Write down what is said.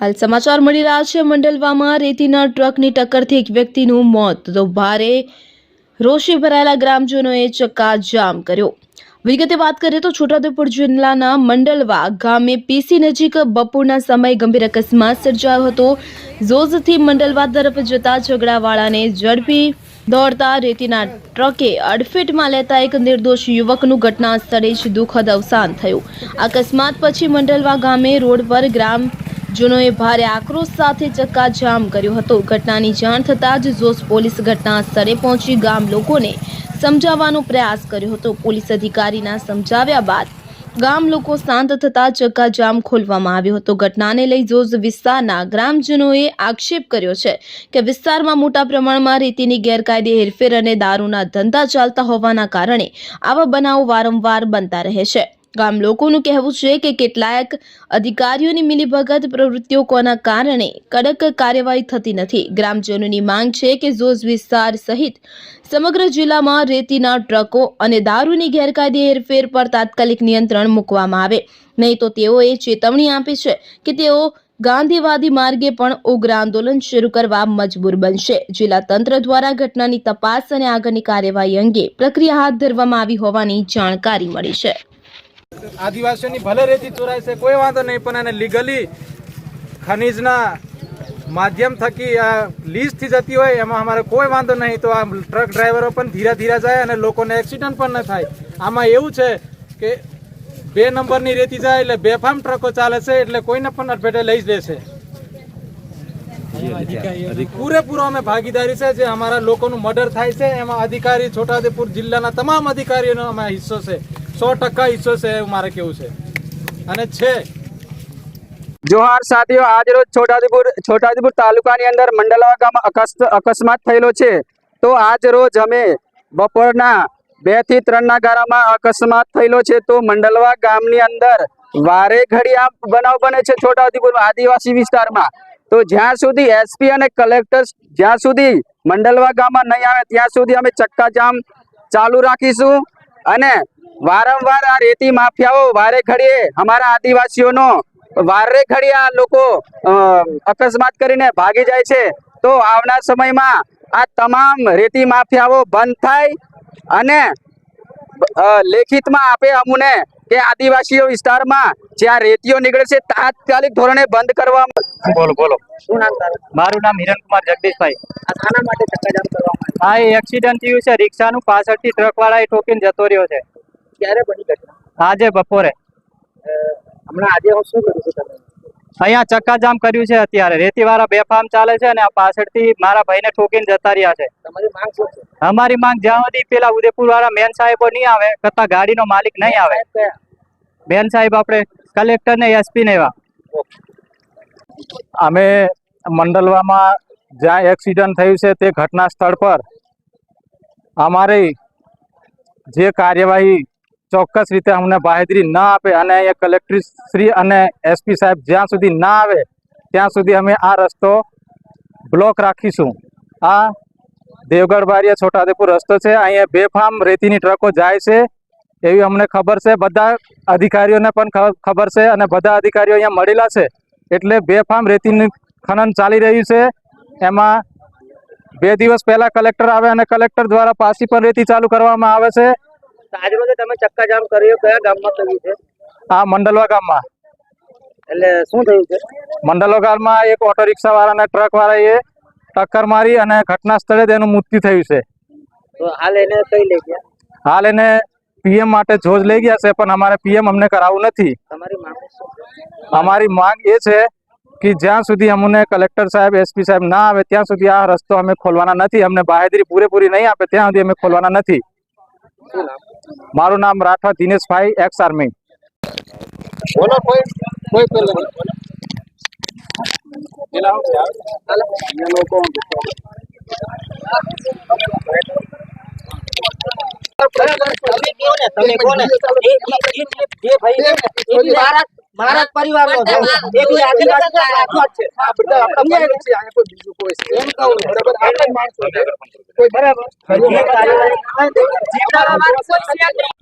હાલ સમાચાર મળી રહ્યા છે. મંડલવામાં રેતીના ટ્રકની ટક્કરથી એક વ્યક્તિનું મોત. તો ભારે રોષે ભરાયેલા ગ્રામજનોએ ચક્કાજામ કર્યો. વિગતે વાત કરીએ તો છોટાઉદેપુર જિલ્લાના મંડલવા ગામે પીસી નજીક બપોરના સમયે ગંભીર અકસ્માત સર્જાયો હતો. ઝોઝથી મંડલવા તરફ જતા ઝઘડાવાળાને ઝડપી દોડતા રેતીના ટ્રકે અડફેટમાં લેતા એક નિર્દોષ યુવકનું ઘટના સ્થળે જ દુઃખદ અવસાન થયું. અકસ્માત પછી મંડલવા ગામે રોડ પર ગ્રામજનોએ ભારે આક્રોશ સાથે ચક્કાજામ કર્યો હતો. ઘટનાની જાણ થતાં જ જોશ પોલીસ ઘટના સ્થળે પહોંચી ગામ લોકોને સમજાવવાનો પ્રયાસ કર્યો હતો. પોલીસ અધિકારીના સમજાવ્યા બાદ ગામ લોકો શાંત થતાં ચક્કાજામ ખોલવામાં આવ્યો હતો. ઘટનાને લઈ જોઝ વિસ્તારના ગ્રામજનોએ આક્ષેપ કર્યો છે કે વિસ્તારમાં મોટા પ્રમાણમાં રેતીની ગેરકાયદે હેરફેર અને દારૂના ધંધા ચાલતા હોવાના કારણે આવા બનાવો વારંવાર બનતા રહે છે. ગામ લોકોનું કહેવું છે કે કેટલાક અધિકારીઓની મિલીભગત પ્રવૃત્તિઓ કોના કારણે કડક કાર્યવાહી થતી નથી. ગ્રામજનોની માંગ છે કે ઝોઝ વિસ્તાર સહિત સમગ્ર જિલ્લામાં રેતીના ટ્રકો અને દારૂની ગેરકાયદે હેરફેર પર તાત્કાલિક નિયંત્રણ મૂકવામાં આવે. નહીં તો તેઓએ ચેતવણી આપી છે કે તેઓ ગાંધીવાદી માર્ગે પણ ઉગ્ર આંદોલન શરૂ કરવા મજબૂર બનશે. જિલ્લા તંત્ર દ્વારા ઘટનાની તપાસ અને આગળની કાર્યવાહી અંગે પ્રક્રિયા હાથ ધરવામાં આવી હોવાની જાણકારી મળી છે. આદિવાસીઓની ભલે રેતી ચોરાય છે, કોઈ વાંધો નહીં, પણ એને લીગલી ખનીજના માધ્યમ થકી આ લીઝથી જતી હોય, એમાં અમારે કોઈ વાંધો નહીં. તો આ ટ્રક ડ્રાઈવરો પણ ધીરે ધીરે જાય અને લોકોને એક્સિડન્ટ પણ ન થાય. આમાં એવું છે કે બે નંબરની રેતી જાય એટલે બેફામ ટ્રકો ચાલે છે, એટલે કોઈને પણ અડફેટે લઈ જ લેશે પૂરેપૂરો અમે ભાગીદારી છે, જે અમારા લોકોનું મર્ડર થાય છે, એમાં અધિકારી છોટાઉદેપુર જિલ્લાના તમામ અધિકારીઓનો અમારો હિસ્સો છે. સો ટકા હિસ્સો છે મારે કેવું છે. અને છે. જોહાર સાથીઓ, આજ રોજ છોટાઉદેપુર છોટાઉદેપુર તાલુકાની અંદર મંડલવા ગામમાં અકસ્માત થયેલો છે. તો આજ રોજ અમે બપોરના બેથી ત્રણના ગાળામાં અકસ્માત થયેલો છે. તો મંડલવા ગામની અંદર વારે ઘડી આ બનાવ બને છે છોટાઉદેપુર આદિવાસી વિસ્તારમાં. તો જ્યાં સુધી એસપી અને કલેક્ટર જ્યાં સુધી મંડલવા ગામમાં નહીં આવે, ત્યાં સુધી અમે ચક્કાજામ ચાલુ રાખીશું. અને વારંવાર આ રેતી માફિયાઓ વારે ખડીએ અમારા આદિવાસીઓનો વારે ઘડી આ લોકો અ, અકસ્માત કરીને ભાગી જાય છે. તો આવનાર સમયમાં આ તમામ રેતી માફિયાઓ બંધ થાય અને લેખિતમાં આપે અમને કે આદિવાસીઓ વિસ્તારમાં જ્યાં રેતીઓ નીકળે છે તાત્કાલિક ધોરણે બંધ કરવા બોલો બોલો. શું નામ તારું? મારું નામ હિરણકુમાર જગદીશભાઈ. આના માટે ચક્કાજામ કરવામાં આ એક્સિડન્ટ થયું છે રિક્ષાનું પાછળથી ટ્રક વાળા ઠોકીને જતો રહ્યો છે. ક્યારે બની ઘટના આજે બપોરે. હમણાં આજે હું શું કર્યું છે તમે? અહીંયા ચક્કાજામ કર્યું છે અત્યારે. રેતી વાળા બેફામ ચાલે છે અને આ પાછળથી મારા ભાઈને ઠોકીને જતા રહ્યા છે. તમારી માંગ શું છે? અમારી માંગ જ્યાં સુધી પેલા ઉદયપુર વાળા મેન સાહેબો નહીં આવે કરતા ગાડીનો માલિક નહીં આવે? બેન સાહેબ આપણે કલેક્ટર ને એસપી ને એવા. અમે મંડલવામાં જ્યાં એક્સિડન્ટ થયું છે તે ઘટના સ્થળ પર અમારી જે કાર્યવાહી ચોક્કસ રીતે અમને બાહેદરી ન આપે અને અહીંયા કલેક્ટરશ્રી અને એસપી સાહેબ જ્યાં સુધી ના આવે, ત્યાં સુધી અમે આ રસ્તો બ્લોક રાખીશું. આ દેવગઢ બારિયા છોટાદેપુર રસ્તો છે, અહીંયા બેફામ રેતીની ટ્રકો જાય છે, એવી અમને ખબર છે. બધા અધિકારીઓને પણ ખબર છે અને બધા અધિકારીઓ અહીંયા મળેલા છે. એટલે બેફામ રેતીનું ખનન ચાલી રહ્યું છે. એમાં બે દિવસ પહેલાં કલેક્ટર આવે અને કલેક્ટર દ્વારા પાછી પણ રેતી ચાલુ કરવામાં આવે છે. આજ રોજ તમે ચક્કાજામ કર્યો કયા ગામમાં થયું છે? આ મંડલવા ગામમાં. એટલે શું થયું છે? મંડલવા ગામમાં એક ઓટો રિક્ષા વાળા અને ટ્રક વાળાએ ટક્કર મારી અને ઘટના સ્થળે તેનું મૃત્યુ થયું છે. તો હાલ એને કઈ લઈ ગયા? હાલ એને પીએમ માટે જોજ લઈ ગયા છે પણ અમારે પીએમ અમને કરાવવું નથી? અમારી માંગ એ છે કે જ્યાં સુધી અમને કલેક્ટર સાહેબ એસપી સાહેબ ના આવે ત્યાં સુધી આ રસ્તો અમે ખોલવાના નથી. અમને બાહેદરી પૂરેપૂરી નહીં આપે ત્યાં સુધી અમે ખોલવાના નથી. મારું નામ રાઠવા દિનેશભાઈ એક્સ આર્મી બોલો કોઈ કોઈ પેલો લોકો તમે કોને એ જે ભાઈ છે એ બી મારા મારા જ પરિવારનો છે. એ બી કોઈ આખો કોઈ છે. એમ કહું ને. કોઈ બરાબર? જે કાર્યવાહી થાય તે જીવડાવા વાળા કોઈ છે જ નહીં.